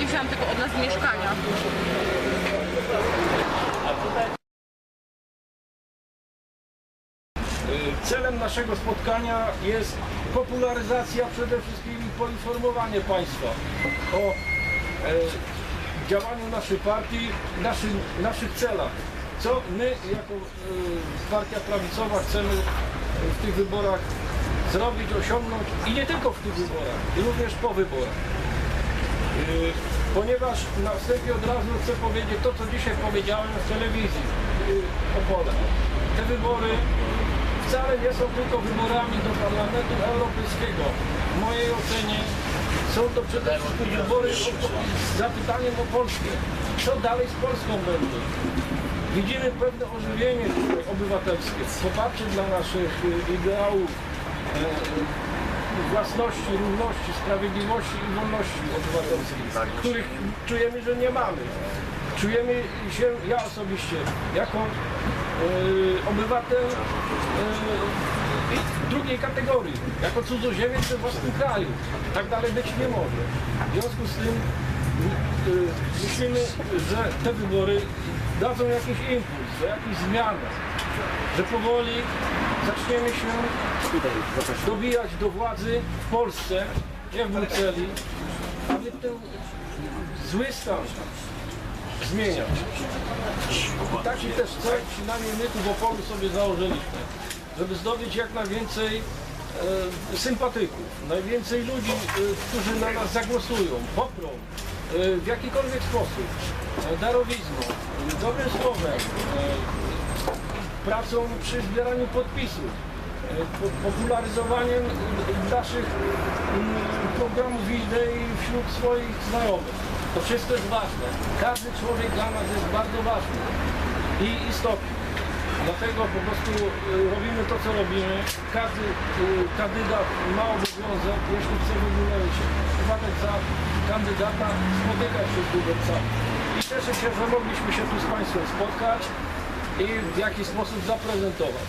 nie wzięłam tylko od nas mieszkania. Y, Celem naszego spotkania jest popularyzacja, przede wszystkim poinformowanie Państwa o e, działaniu naszej partii, naszych, celach. Co my jako e, partia prawicowa chcemy w tych wyborach zrobić, osiągnąć i nie tylko w tych wyborach, również po wyborach. Ponieważ na wstępie od razu chcę powiedzieć to, co dzisiaj powiedziałem w telewizji y, Opole. Te wybory wcale nie są tylko wyborami do Parlamentu Europejskiego. W mojej ocenie są to przede wszystkim wybory z zapytaniem o Polskę. Co dalej z Polską będzie? Widzimy pewne ożywienie tutaj obywatelskie, poparcie dla naszych y, ideałów, e, własności, równości, sprawiedliwości i wolności obywatelskich, których czujemy, że nie mamy. Czujemy się, ja osobiście, jako e, obywatel e, drugiej kategorii, jako cudzoziemiec we własnym kraju. Tak dalej być nie może. W związku z tym e, myślimy, że te wybory dadzą jakiś impuls, do jakichś zmian, że powoli zaczniemy się dobijać do władzy w Polsce, nie w Brukseli, aby ten zły stan zmieniać. I taki też cel, przynajmniej my tu w Opolu sobie założyliśmy, żeby zdobyć jak najwięcej e, sympatyków, najwięcej ludzi, e, którzy na nas zagłosują, poprą e, w jakikolwiek sposób, e, darowizną, dobrym słowem, e, pracą przy zbieraniu podpisów, e, po- popularyzowaniem naszych mm, programów i idei wśród swoich znajomych. To wszystko jest ważne. Każdy człowiek dla nas jest bardzo ważny i istotny. Dlatego po prostu e, robimy to, co robimy. Każdy e, kandydat ma obowiązek, jeśli chce w ogóle się uważać za kandydata, spotykać się z wyborcami. I cieszę się, że mogliśmy się tu z Państwem spotkać i w jaki sposób zaprezentować.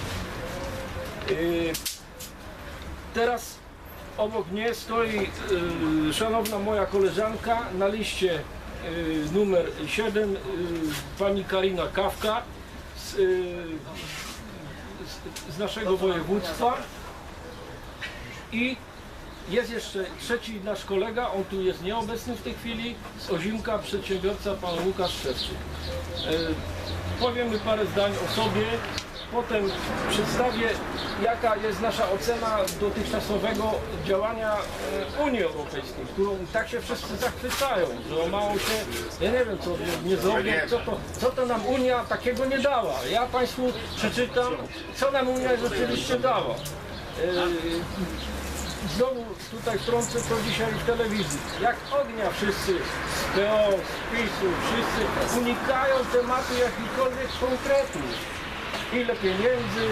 Teraz obok mnie stoi yy, szanowna moja koleżanka na liście yy, numer 7, yy, pani Karina Kawka z, z naszego województwa i jest jeszcze trzeci nasz kolega, on tu jest nieobecny w tej chwili, z Ozimka, przedsiębiorca, pan Łukasz Szewczyk. E, Powiemy parę zdań o sobie, potem przedstawię jaka jest nasza ocena dotychczasowego działania e, Unii Europejskiej, którą tak się wszyscy zachwycają, że o mało się, ja nie wiem co nie, nie zrobię, co to, co to nam Unia takiego nie dała. Ja Państwu przeczytam, co nam Unia rzeczywiście dała. Znowu tutaj wtrącę to dzisiaj w telewizji. Jak ognia wszyscy z PO, z PiSu, wszyscy unikają tematu jakichkolwiek konkretów. Ile pieniędzy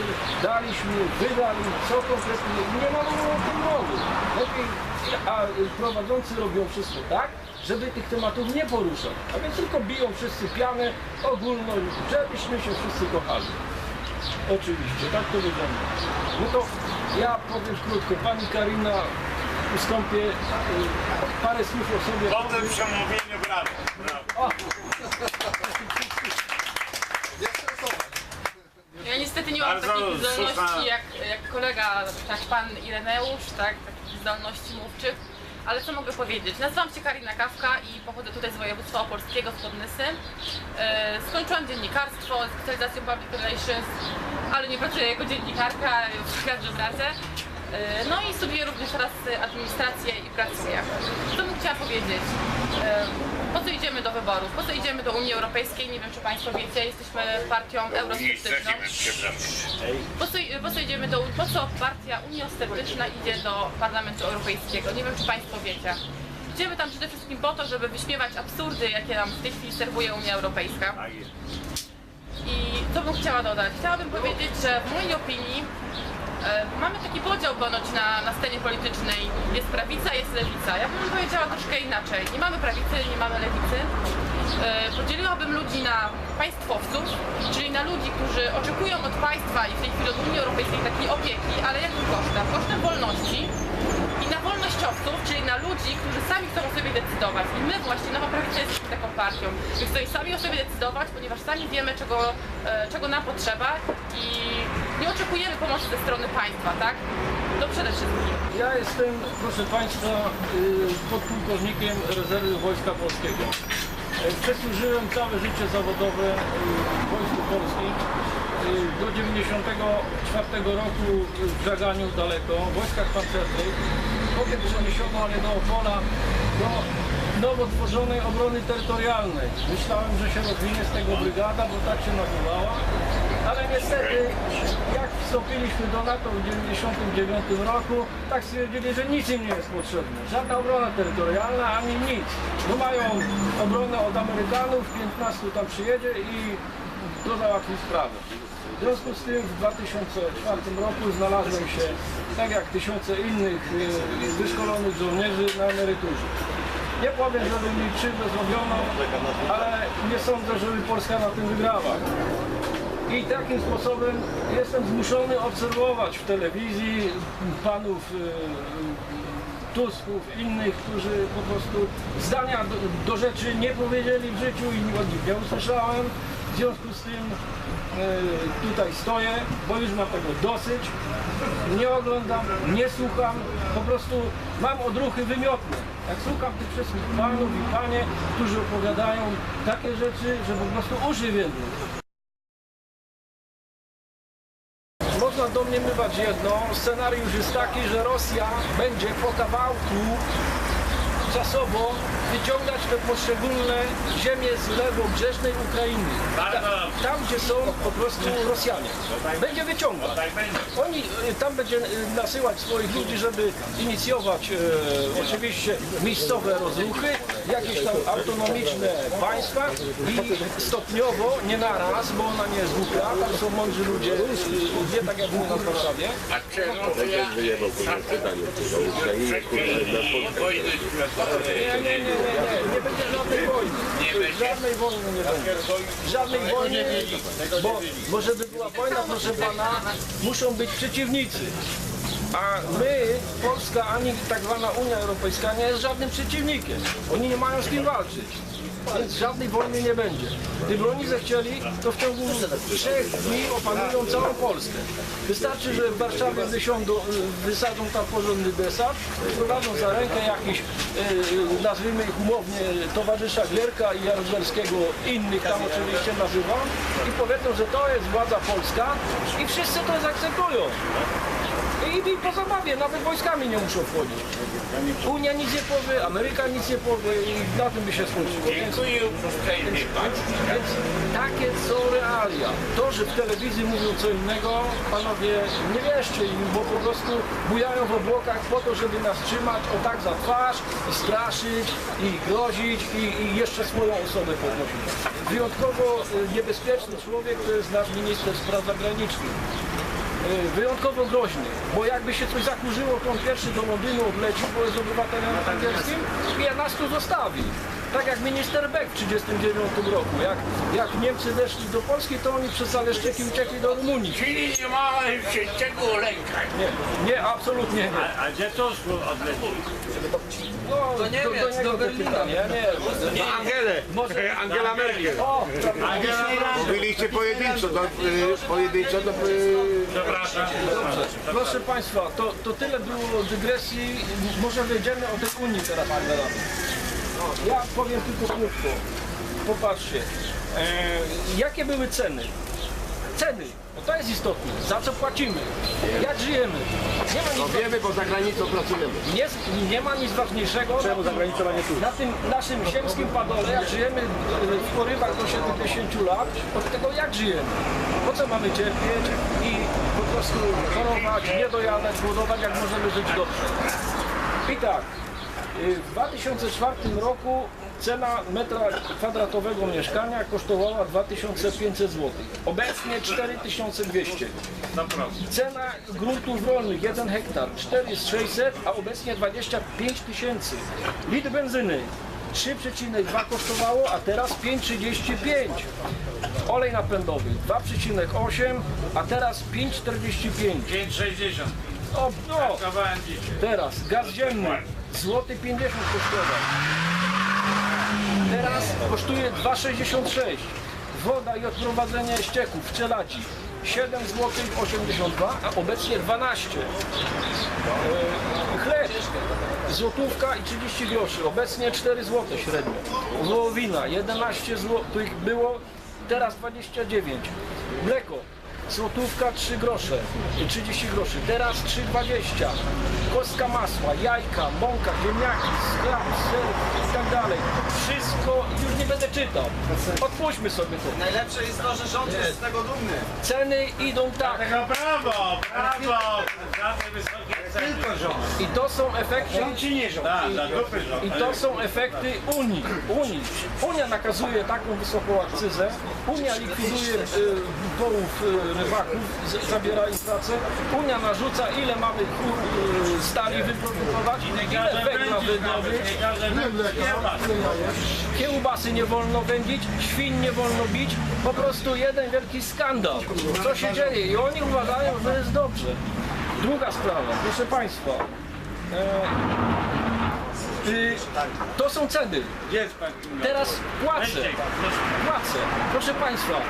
daliśmy, wydali, co konkretnie. Nie ma o tym mowy. Lepiej, a prowadzący robią wszystko tak, żeby tych tematów nie poruszać. A więc tylko biją wszyscy pianę ogólną, żebyśmy się wszyscy kochali. Oczywiście, tak to wygląda. No to ja powiem krótko. Pani Karina ustąpię y, parę słów o sobie. Po tym przemówieniu brawo. brawo. Ja niestety nie mam Bardzo takich zdolności jak, jak kolega, tak pan Ireneusz, tak, takich zdolności mówczych. Ale co mogę powiedzieć? Nazywam się Karina Kawka i pochodzę tutaj z województwa opolskiego, z Podnysy. E, skończyłam dziennikarstwo, specjalizację Public Relations, ale nie pracuję jako dziennikarka w każdym razie. E, no i studiuję również teraz administrację i pracuję. Co bym chciała powiedzieć? Po co idziemy do wyborów? Po co idziemy do Unii Europejskiej? Nie wiem, czy Państwo wiecie, jesteśmy partią eurosceptyczną. Po co, po co idziemy do, po co partia uniosceptyczna idzie do Parlamentu Europejskiego? Nie wiem, czy Państwo wiecie. Idziemy tam przede wszystkim po to, żeby wyśmiewać absurdy, jakie nam w tej chwili serwuje Unia Europejska. I co bym chciała dodać? Chciałabym powiedzieć, że w mojej opinii mamy taki podział ponoć na, na scenie politycznej. Jest prawica, jest lewica. Ja bym powiedziała troszkę inaczej. Nie mamy prawicy, nie mamy lewicy. E, podzieliłabym ludzi na państwowców, czyli na ludzi, którzy oczekują od państwa i w tej chwili od Unii Europejskiej takiej opieki, ale jakim kosztem? Kosztem wolności. I na wolnościowców, czyli na ludzi, którzy sami chcą o sobie decydować. I my właśnie, Nowa Prawica jesteśmy taką partią. My chcemy sami o sobie decydować, ponieważ sami wiemy, czego, e, czego nam potrzeba i nie oczekujemy pomocy ze strony państwa, tak? To przede wszystkim. Ja jestem, proszę Państwa, y, podpułkownikiem rezerwy Wojska Polskiego. E, Przesłużyłem całe życie zawodowe y, w Wojsku Polskim. Y, Do 94 roku w Żaganiu daleko, w wojskach pancernych. Potem przeniesiono ale do Opola, do nowo tworzonej obrony terytorialnej. Myślałem, że się rozwinie z tego brygada, bo tak się nazywała. Ale niestety, jak wstąpiliśmy do NATO w 1999 roku, tak stwierdzili, że nic im nie jest potrzebne. Żadna obrona terytorialna, ani nic. No mają obronę od Amerykanów, 15 tam przyjedzie i to załatwi sprawę. W związku z tym w 2004 roku znalazłem się, tak jak tysiące innych y, wyszkolonych żołnierzy na emeryturze. Nie powiem, żeby mi krzywdę zrobiono, ale nie sądzę, żeby Polska na tym wygrała. I takim sposobem jestem zmuszony obserwować w telewizji panów y, Tusków, innych, którzy po prostu zdania do, do rzeczy nie powiedzieli w życiu i od nie usłyszałem. W związku z tym y, tutaj stoję, bo już mam tego dosyć. Nie oglądam, nie słucham, po prostu mam odruchy wymiotne. Jak słucham tych wszystkich panów i panie, którzy opowiadają takie rzeczy, że po prostu uszy wiedzą. Można domniemywać jedno, scenariusz jest taki, że Rosja będzie po kawałku czasowo wyciągać te poszczególne ziemie z lewobrzeżnej Ukrainy. Ta, tam, gdzie są po prostu Rosjanie. Będzie wyciągać. Tak będzie. Oni y, tam będzie y, nasyłać swoich ludzi, żeby inicjować e, oczywiście miejscowe rozruchy, jakieś tam autonomiczne państwa i stopniowo, nie naraz, bo ona nie jest głupia, tam są mądrzy ludzie, nie tak jak mówię na Warszawie, A czego to ja na wojny Nie, nie, nie, nie, nie, będzie żadnej wojny. Żadnej wojny nie będzie. Żadnej wojny, bo, bo żeby była wojna, proszę pana, muszą być przeciwnicy. A my, Polska, ani tak zwana Unia Europejska nie jest żadnym przeciwnikiem. Oni nie mają z kim walczyć. Więc żadnej wojny nie będzie. Gdyby oni zechcieli, to w ciągu trzech dni opanują całą Polskę. Wystarczy, że w Warszawie wysiądą, wysadzą tam porządny desant, prowadzą za rękę jakiś, e, nazwijmy ich umownie, towarzysza Gierka i Jaruzelskiego, innych tam oczywiście nazywam, i powiedzą, że to jest władza polska i wszyscy to zaakceptują. I, I po zabawie, nawet wojskami nie muszą wchodzić. Unia nic nie powie, Ameryka nic nie powie i na tym by się skończyło. Więc, Dziękuję uprzejmie więc takie są realia. To, że w telewizji mówią co innego, panowie, nie wierzcie im, bo po prostu bujają w obłokach po to, żeby nas trzymać o tak za twarz i straszyć i grozić i, i jeszcze swoją osobę podnosić. Wyjątkowo y, niebezpieczny człowiek to jest nasz minister spraw zagranicznych. Y, wyjątkowo groźny, bo jakby się coś zakurzyło, to on pierwszy do Londynu odlecił, bo jest obywatelem angielskim i nas tu zostawi. Tak jak minister Beck w 1939 roku. Jak, jak Niemcy weszli do Polski, to oni przez Zaleszczyki uciekli do Rumunii. Czyli nie ma się czego lękać. Nie, nie, absolutnie nie. A gdzie to odleciło? No, do Niemiec, do, do Berlina. Nie, nie. Angelę, Może- Angela Merkel. O, Mówiliście pojedynczo, do, y, pojedynczo do... Y, Przepraszam. Proszę Państwa, to, to tyle było dygresji. Może wejdziemy o tej Unii teraz. Ja powiem tylko krótko. Popatrzcie. E, jakie były ceny? Ceny, bo to jest istotne. Za co płacimy? Jak żyjemy? Nie ma nic, wiemy, bo za granicą pracujemy. nie, nie ma nic ważniejszego. Czemu za granicą, a nie tu? Na tym naszym ziemskim padole, jak żyjemy e, w porywach do 70 lat, od tego jak żyjemy? Po co mamy cierpieć i po prostu chorować, nie dojadać, głodować, jak możemy żyć dobrze? I tak, y, w 2004 roku cena metra kwadratowego mieszkania kosztowała 2500 zł. Obecnie 4200. Cena gruntów rolnych 1 hektar 4600, a obecnie 25 tysięcy. Litr benzyny 3,2 kosztowało, a teraz 5,35. Olej napędowy 2,8, a teraz 5,45. 5,60. O, no, teraz gaz ziemny, złoty 50 kosztował. Teraz kosztuje 2,66. Woda i odprowadzenie ścieków w Czelaci 7 zł 82, a obecnie 12. E, Chleb złotówka i 30 groszy, obecnie 4 zł średnio. Wołowina 11 zł było, teraz 29. Mleko złotówka 3 grosze, i 30 groszy, teraz 3,20. Kostka masła, jajka, mąka, ziemniaki, sklep, ser i tak dalej. Wszystko, już nie będę czytał. Odpuśćmy sobie to. Najlepsze jest to, że rząd jest z tego dumny. Ceny idą tak. Tego brawo, brawo! Za te wysokie. Tylko rząd. I to są efekty Rząd czy nie rząd? Tak, za dupy rząd. I to są efekty Unii. Unii. Unia nakazuje taką wysoką akcyzę, Unia likwiduje y, połów y, rybaków, z, zabiera im pracę, Unia narzuca ile mamy kur, y, stali wyprodukować, ile węgla wydobyć, kiełbasy nie wolno wędzić, świn nie wolno bić, po prostu jeden wielki skandal. Co się dzieje? I oni uważają, że jest dobrze. Druga sprawa, proszę Państwa. E, y, to są ceny. Teraz. Weźcie go, proszę. Państwa,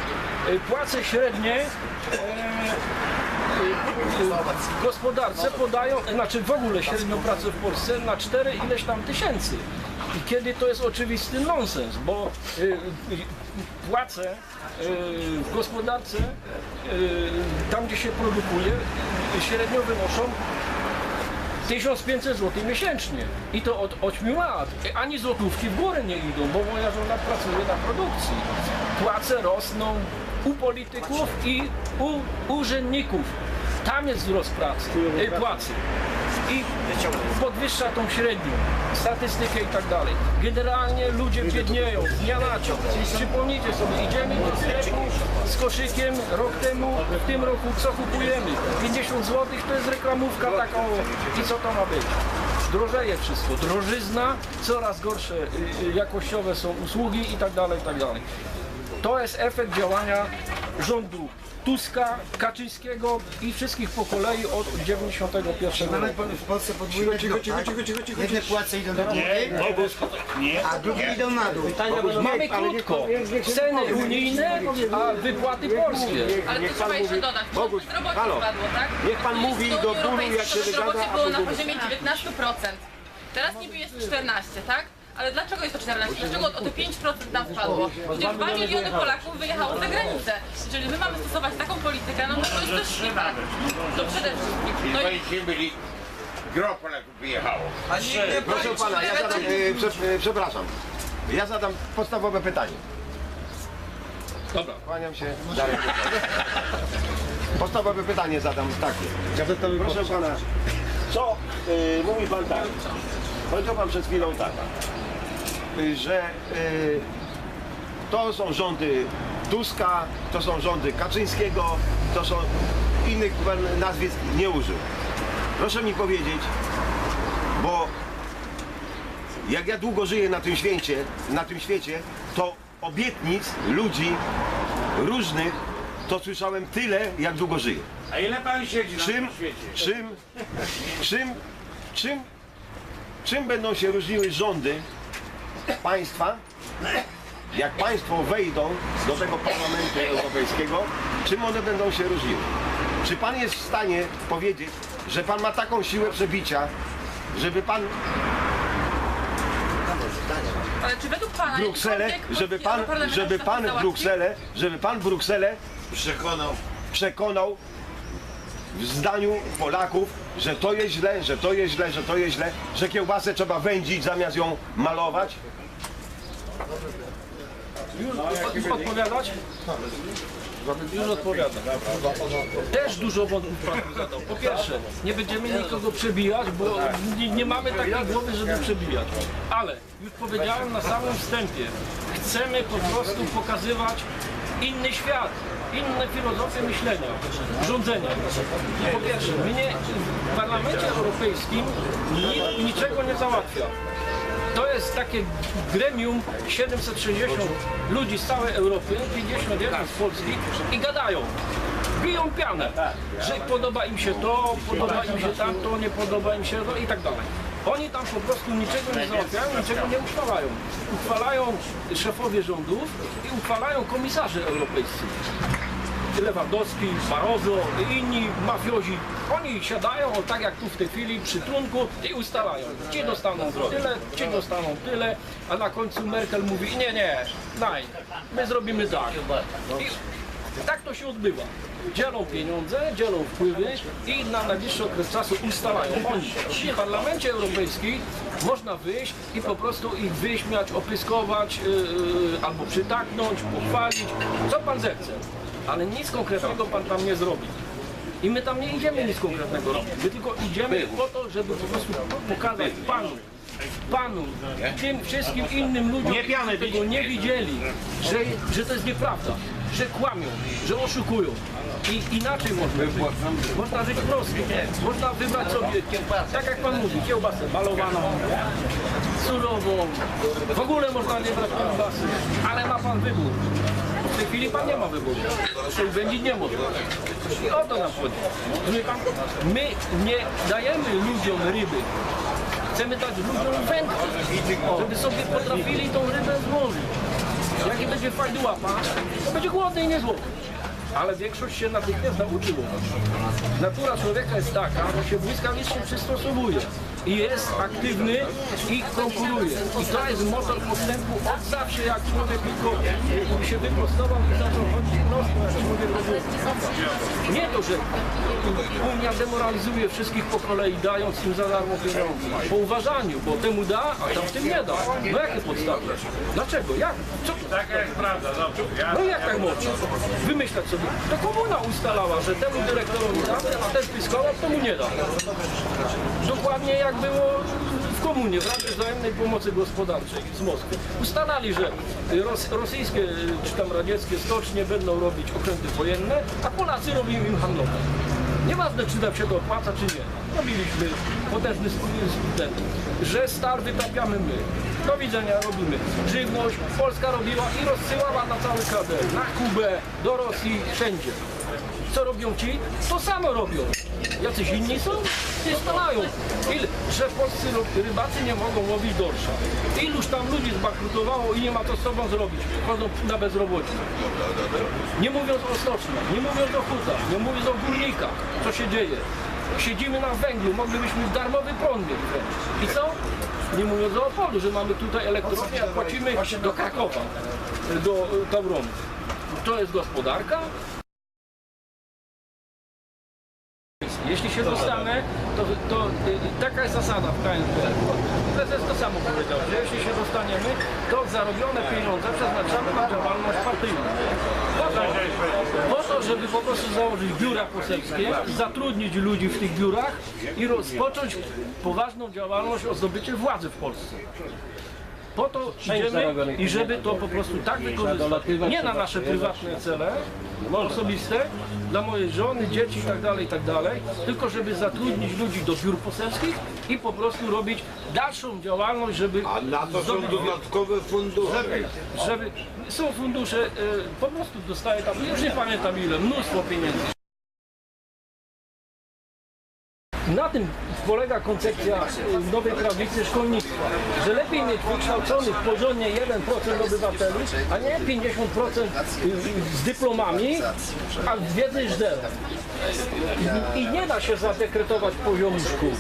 y, płace średnie e, w gospodarce podają, znaczy w ogóle średnią pracę w Polsce na 4 ileś tam tysięcy. I kiedy to jest oczywisty nonsens, bo y, y, płace y, w gospodarce, y, tam gdzie się produkuje, średnio wynoszą 1500 zł miesięcznie i to od 8 lat. Ani złotówki w górę nie idą, bo moja żona pracuje na produkcji. Płace rosną u polityków i u urzędników. Tam jest wzrost pracy, płacy. I podwyższa tą średnią, statystykę i tak dalej. Generalnie ludzie biednieją dnia na dzień. Przypomnijcie sobie, idziemy do sklepu z koszykiem rok temu, w tym roku co kupujemy? 50 zł to jest reklamówka taką i co to ma być? Drożeje wszystko, drożyzna, coraz gorsze y, y, jakościowe są usługi i tak dalej, i tak dalej. To jest efekt działania rządu Tuska, Kaczyńskiego i wszystkich po kolei od 91 Mamy roku. w Polsce podwójne cicho, cicho, cicho, cicho, cicho. Jedne płace idą do góry, Nie, a drugie idą na dół. Mamy krótko, ceny unijne, a wypłaty polskie. Ale to trzeba jeszcze dodać, bo Boguś, bezrobocie halo. spadło, tak? Niech pan mówi do Unii bólu, Europejskiej, jak się wygada, bezrobocie a było na poziomie 19%. Teraz niby jest 14, tak? Ale dlaczego jest to 14? Dlaczego o te 5% nam spadło? Przecież 2 miliony Polaków wyjechało za granicę. Jeżeli my mamy stosować taką politykę, no to jest też nie tak. To przede wszystkim. No i byli, gro Polaków wyjechało. A nie Proszę pana, ja zadam, e, prze, e, przepraszam. Ja zadam podstawowe pytanie. Dobra. Kłaniam się. Darek. Podstawowe pytanie zadam takie. Proszę pana, co y, mówi pan tak? Powiedział pan przed chwilą tak, y, że y, to są rządy Tuska, to są rządy Kaczyńskiego, to są innych pan nazwisk nie użył. Proszę mi powiedzieć, bo jak ja długo żyję na tym świecie, na tym świecie, to obietnic ludzi różnych to słyszałem tyle, jak długo żyję. A ile pan siedzi na Czym, tym świecie? czym, czym, czym, czym będą się różniły rządy państwa, jak państwo wejdą do tego parlamentu europejskiego, czym one będą się różniły? Czy pan jest w stanie powiedzieć, że pan ma taką siłę przebicia, żeby pan ale czy według Pana Brukselę, jakikolwiek żeby pan, żeby pan w załatwił? Brukselę, żeby pan w Brukselę Przekonał. przekonał w zdaniu Polaków, że to jest źle, że to jest źle, że to jest źle, że kiełbasę trzeba wędzić zamiast ją malować. Już odpowiadać? Już odpowiadam. Też dużo tu zadał. Po pierwsze, nie będziemy nikogo przebijać, bo nie, nie mamy takiej głowy, żeby przebijać. Ale już powiedziałem na samym wstępie, chcemy po prostu pokazywać inny świat, inne filozofie myślenia, rządzenia. Po pierwsze, my nie, w Parlamencie Europejskim ni, niczego nie załatwia. To jest takie gremium 760 ludzi z całej Europy, 51 z Polski i gadają. biją pianę, że podoba im się to, podoba im się tamto, nie podoba im się to i tak dalej. Oni tam po prostu niczego nie załatwiają, niczego nie uchwalają. Uchwalają szefowie rządów i uchwalają komisarze europejscy. Lewandowski, Barroso i inni mafiozi, oni siadają tak jak tu w tej chwili przy trunku i ustalają. Ci dostaną tyle, ci dostaną tyle, a na końcu Merkel mówi nie, nie, daj, my zrobimy tak. I tak to się odbywa. Dzielą pieniądze, dzielą wpływy i na najbliższy okres czasu ustalają. Oni w Parlamencie Europejskim można wyjść i po prostu ich wyśmiać, opyskować yy, albo przytaknąć, pochwalić, co pan zechce. Ale nic konkretnego pan tam nie zrobi. I my tam nie idziemy nic konkretnego robić. My tylko idziemy po to, żeby po prostu pokazać panu, panu, tym wszystkim innym ludziom, którzy tego nie widzieli, że, że to jest nieprawda, że kłamią, że oszukują. I inaczej można żyć. Można żyć prosto. Można wybrać sobie, tak jak pan mówi, kiełbasę balowaną, surową. W ogóle można nie brać kiełbasy, ale ma pan wybór. Tej chwili pan nie ma wyboru. Czyli będzie nie może. I o to nam chodzi. My nie dajemy ludziom ryby. Chcemy dać ludziom wędki, żeby sobie potrafili tą rybę złożyć. Jak będzie fajny łapa, to będzie głodny i nie złoty. Ale większość się natychmiast nauczyło. Natura człowieka jest taka, że się błyskawicznie przystosowuje i jest aktywny i konkuruje. I to jest motor postępu od zawsze, jak człowiek tylko się wyprostował i zaczął chodzić prosto, jak człowiek robił. Nie to, że Unia demoralizuje wszystkich po kolei, dając im za darmo pieniądze. Po uważaniu, bo temu da, a tamtym nie da. No jakie podstawy? Dlaczego? Jak? Co? Taka jest prawda, No jak tak można? Wymyślać sobie. To komuna ustalała, że temu dyrektorowi da, a ten piskował, to mu nie da. Dokładnie jak było w komunie, w Radzie Wzajemnej Pomocy Gospodarczej z Moskwy. Ustalali, że ros, rosyjskie czy tam radzieckie stocznie będą robić okręty wojenne, a Polacy robią im handlowe. Nieważne, czy nam się to opłaca, czy nie. Robiliśmy potężny ten, że stal wytapiamy my. Do widzenia robimy. Żywność Polska robiła i rozsyłała na cały kader. Na Kubę, do Rosji, wszędzie. Co robią ci? To samo robią. Jacyś inni są? Nie stalają. Ile? Że polscy rybacy nie mogą łowić dorsza. Iluż tam ludzi zbankrutowało i nie ma co z sobą zrobić. Chodzą na bezrobocie. Nie mówiąc o stoczniach, nie mówiąc o hutach, nie mówiąc o górnikach, co się dzieje. Siedzimy na węglu, moglibyśmy darmowy prąd mieć. I co? Nie mówiąc o Opolu, że mamy tutaj elektrownię, a płacimy do Krakowa, do Tauronu. To jest gospodarka? Jeśli się dostanę, to, to y, taka jest zasada w KNP. Prezes to samo powiedział, że jeśli się dostaniemy, to zarobione pieniądze przeznaczamy na działalność partyjną. Po to, po to, żeby po prostu założyć biura poselskie, zatrudnić ludzi w tych biurach i rozpocząć poważną działalność o zdobycie władzy w Polsce. Po to idziemy i żeby to po prostu tak wykorzystać, nie na nasze prywatne cele, osobiste, dla mojej żony, dzieci itd., tak itd., tylko żeby zatrudnić ludzi do biur poselskich i po prostu robić dalszą działalność, żeby A na to są dodatkowe fundusze. żeby są fundusze, e, po prostu dostaje tam, już nie pamiętam ile, mnóstwo pieniędzy. Na tym polega koncepcja e, nowej prawicy szkolnictwa, że lepiej mieć wykształconych porządnie 1% obywateli, a nie 50% z dyplomami, a wiedzy zero. I, nie da się zadekretować poziomu szkół.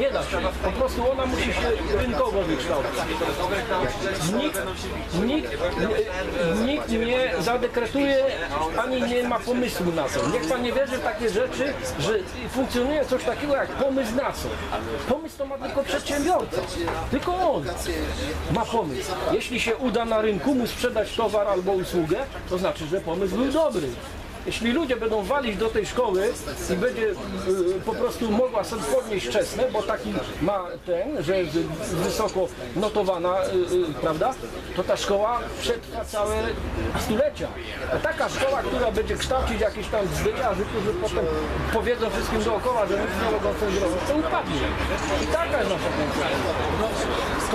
Nie da się. Po prostu ona musi się rynkowo wykształcać. Nikt, nikt, nikt nie zadekretuje ani nie ma pomysłu na to. Niech pan nie wierzy w takie rzeczy, że funkcjonuje coś takiego jak pomysł na co. Pomysł to ma tylko przedsiębiorca. Tylko on ma pomysł. Jeśli się uda na rynku mu sprzedać towar albo usługę, to znaczy, że pomysł był dobry. Jeśli ludzie będą walić do tej szkoły i będzie y, po prostu mogła sobie podnieść czesne, bo taki ma ten, że jest wysoko notowana, y, y, prawda, to ta szkoła przetrwa całe stulecia. A taka szkoła, która będzie kształcić jakieś tam zdyjarzy, którzy potem powiedzą wszystkim dookoła, że nic nie mogą coś zrobić, to upadnie. I taka jest nasza koncepcja.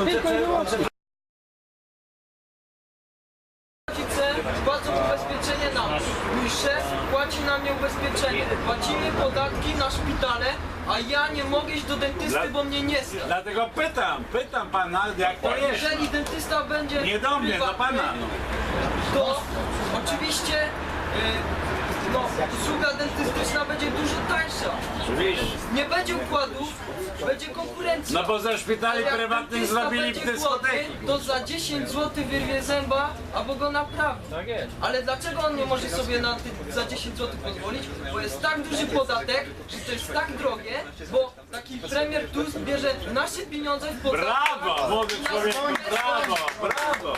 Tylko i wyłącznie. rodzice płacą ubezpieczenie na mnie. Mój szef płaci na mnie ubezpieczenie szpitale, a ja nie mogę iść do dentysty, Dla- bo mnie nie stać. Dlatego pytam, pytam pana, jak to jest. Jeżeli dentysta będzie Nie do mnie, do pana. No. to oczywiście y, no, usługa dentystyczna będzie dużo tańsza. Oczywiście. Nie będzie układów, będzie konkurencja. No bo ze szpitali prywatnych zrobili będzie dyskoteki. To za 10 zł wyrwie zęba, albo go naprawi. Tak jest. Ale dlaczego on nie może sobie na ty, za 10 zł pozwolić? Bo jest tak duży podatek, że to jest tak drogie, bo taki premier Tusk bierze nasze pieniądze w podatek. Brawo, młody człowieku, brawo, brawo.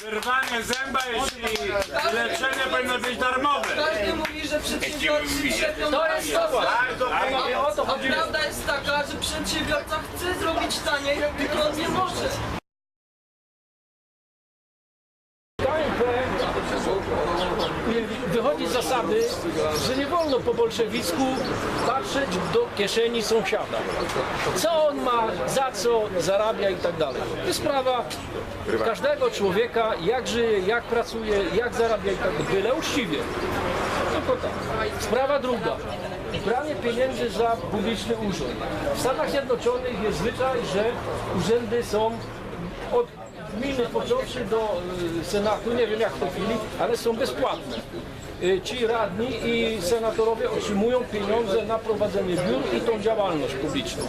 Wyrwanie zęba jeśli leczenie powinno być darmowe. Każdy mówi, że przedsiębiorcy trzepią To jest to A chodzi. prawda jest taka, że przedsiębiorca chce zrobić taniej, tylko on nie może. KNP wychodzi z zasady, że nie wolno po bolszewicku patrzeć do kieszeni sąsiada. Co on ma, za co zarabia i tak dalej. To jest sprawa każdego człowieka, jak żyje, jak pracuje, jak zarabia i tak dalej. Byle uczciwie. Tylko tak. Sprawa druga. Branie pieniędzy za publiczny urząd. W Stanach Zjednoczonych jest zwyczaj, że urzędy są od gminy począwszy do y, Senatu, nie wiem jak w tej chwili, ale są bezpłatne. Y, Ci radni i senatorowie otrzymują pieniądze na prowadzenie biur i tą działalność publiczną.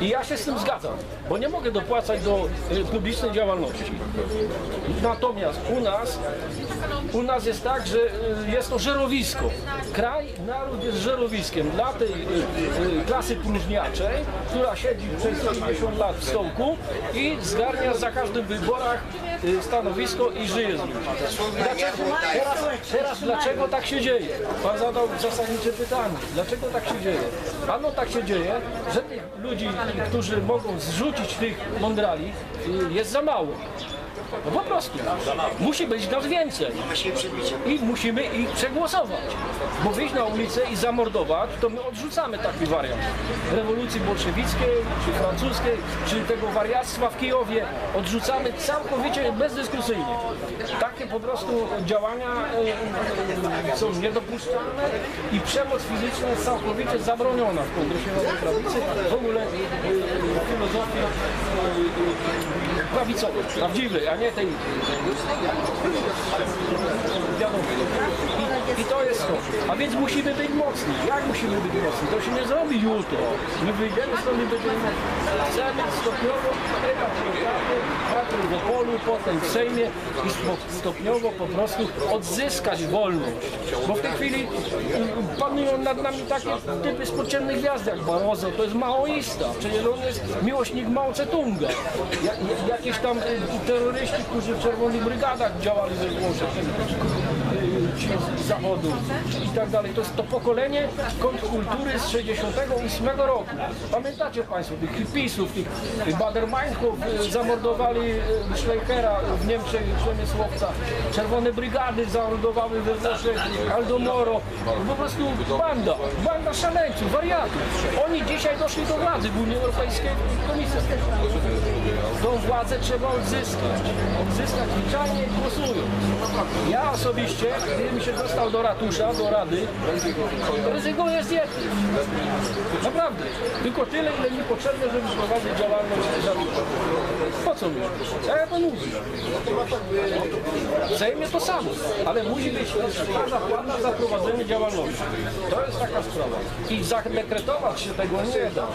I ja się z tym zgadzam, bo nie mogę dopłacać do y, publicznej działalności. Natomiast u nas, u nas jest tak, że y, jest to żerowisko. Kraj, naród jest żerowiskiem dla tej klasy próżniaczej, która siedzi przez 50 lat w stołku i zgarnia za każdym wyborach stanowisko i żyje z nim. Dlaczego, teraz, teraz dlaczego tak się dzieje? Pan zadał zasadnicze pytanie. Dlaczego tak się dzieje? Ano tak się dzieje, że tych ludzi, którzy mogą zrzucić tych mądrali y, jest za mało. No po prostu. Musi być nas więcej. I musimy ich przegłosować. Bo wyjść na ulicę i zamordować, to my odrzucamy taki wariant. Rewolucji bolszewickiej, czy francuskiej, czy tego wariactwa w Kijowie odrzucamy całkowicie bezdyskusyjnie. Takie po prostu działania e, są niedopuszczalne i przemoc fizyczna jest całkowicie zabroniona w Kongresie Nowej Prawicy. W ogóle e, e, filozofii e, e, prawicowej, prawdziwej, a nie tej. I, I to jest to. A więc musimy być mocni. Jak musimy być mocni? To się nie zrobi jutro. My wyjdziemy stąd i będziemy. Chcemy stopniowo etap najpierw w Opolu, potem w Sejmie i stopniowo po prostu odzyskać wolność. Bo w tej chwili mm, panują nad nami takie typy z gwiazd jak Barroso. To jest maoista. Przecież on jest miłośnik Mao Tse-tunga. Ja, ja, jakieś tam y, terroryści, którzy w czerwonych brygadach działali we Włoszech ci z zachodu i tak dalej. To jest to pokolenie kontrkultury z 68 roku. Pamiętacie Państwo tych hipisów, tych Bader-Meinhof y, zamordowali y, Schleichera w Niemczech, Przemysłowca. Czerwone brygady zamordowały we Włoszech Aldo Moro. Po prostu banda, banda szaleńców, wariatów. Oni dzisiaj doszli do władzy w Unii Europejskiej Komisji. Tą władzę trzeba odzyskać. Odzyskać liczalnie głosując. Ja osobiście, gdybym się dostał do ratusza, do rady, rezygnuję z diety. Naprawdę. Tylko tyle, ile mi potrzebne, żeby prowadzić działalność zawodową. Po co mi? Ja to. W Sejmie to samo, ale musi być twarza płatna za prowadzenie działalności. To jest taka sprawa. I zadekretować się tego nie da.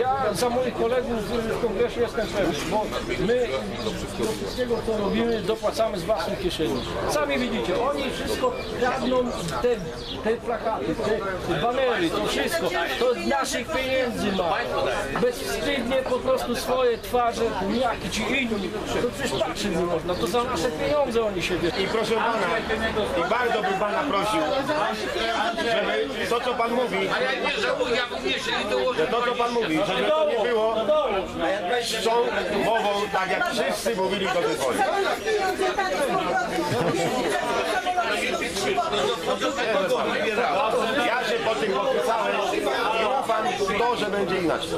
Ja za moich kolegów w kongresie jestem pewny, bo my do wszystkiego co robimy dopłacamy z własnej kieszeni. Sami widzicie, oni wszystko kradną te, te plakaty, te banery, to wszystko. To z naszych pieniędzy ma. Bezwstydnie po prostu swoje twarze, jaki ci inni. To przecież patrzeć nie można, to za nasze pieniądze oni się bierą. I proszę pana, i bardzo bym pana prosił, żeby to co pan mówi, że to co pan mówi, żeby to nie było z tą mową, tak jak wszyscy mówili do tej pory. Ja się po tym podpisałem i ufam to, że będzie inaczej.